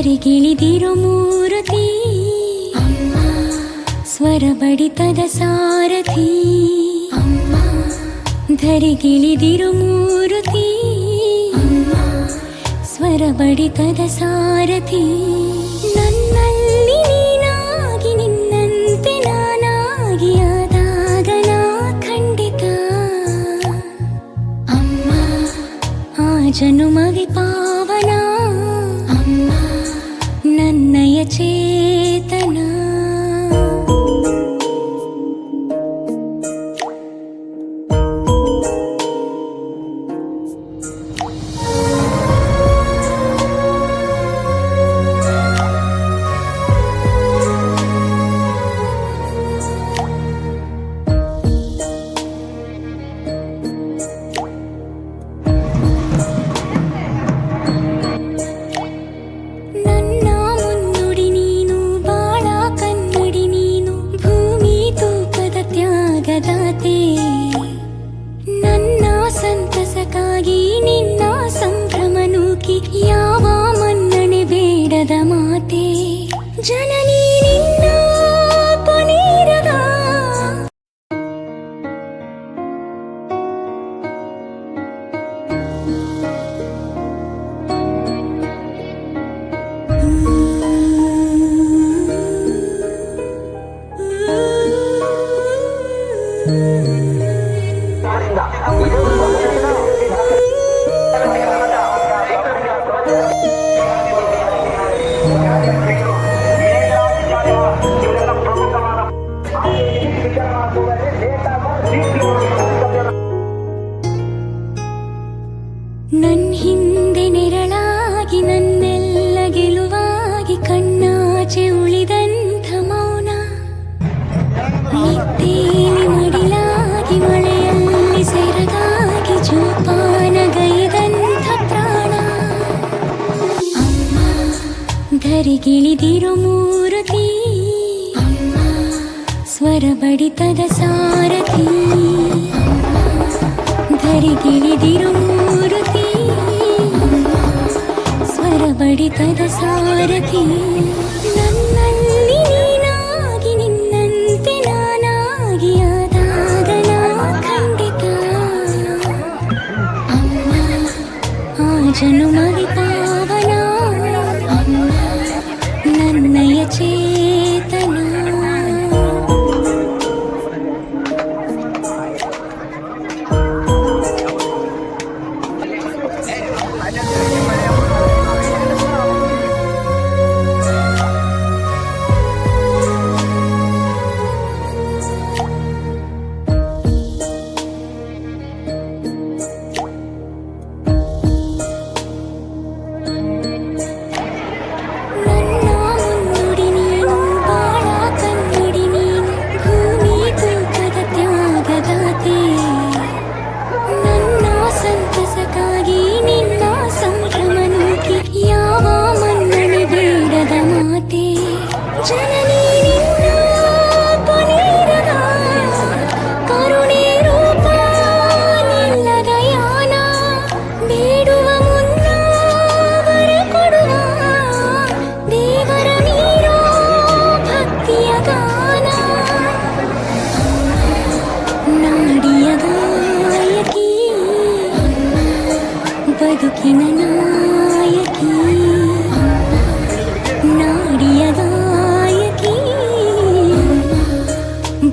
ದಾರಿಗಿಳಿದಿರು ಮೂರತಿ. ಸ್ವರ ಬಡಿತದ ಸಾರಥಿ. ಧರಿಗಿಳಿದಿರು ಮೂರತಿ. ಸ್ವರ ಬಡಿತದ ಸಾರಥಿ. ನನ್ನಲ್ಲಿ ನೀನಾಗಿ ನಿನ್ನಂತೆ ನಾನಾಗಿ ಆದಾಗ ಖಂಡಿತ. ಅಮ್ಮ ಆ ಜನುಮವಿ ಗಿಳಿದಿರುಮೂರತಿ ಸ್ವರ ಬಡಿತದ ಸಾರಥಿ ಧರಿಗಿಳಿದಿರುಮೂರತಿ ಸ್ವರ ಬಡಿತದ ಸಾರಥಿ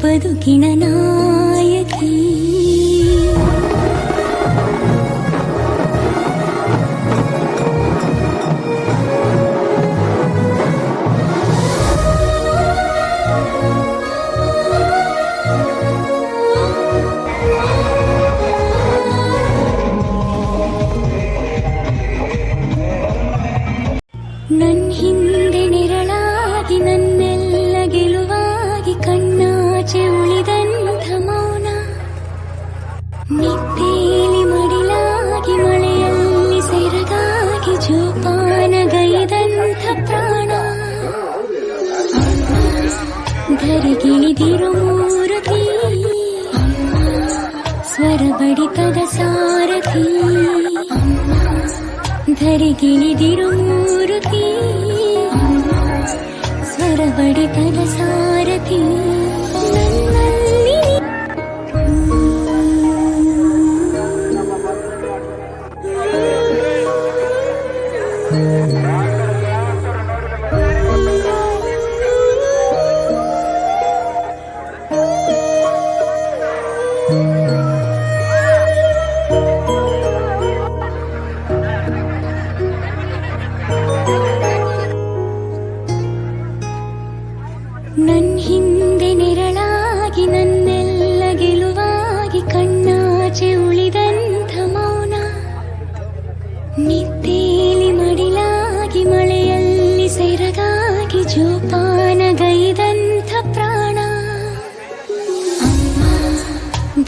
ಬದುಕಿನ ನಾಯಕಿ తిరుమూరతి స్వరబడి తద సారథి ధరిగిని తిరుమూరతి స్వరబడి తద సారథి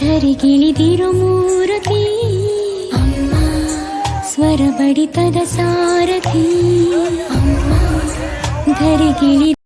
ಧರಿಗಿಳಿದಿರು ಮೂರುತಿ ಅಮ್ಮ ಸ್ವರ ಬಡಿತದ ಸಾರಥಿ ಅಮ್ಮ ಧರಿಗಿಳಿ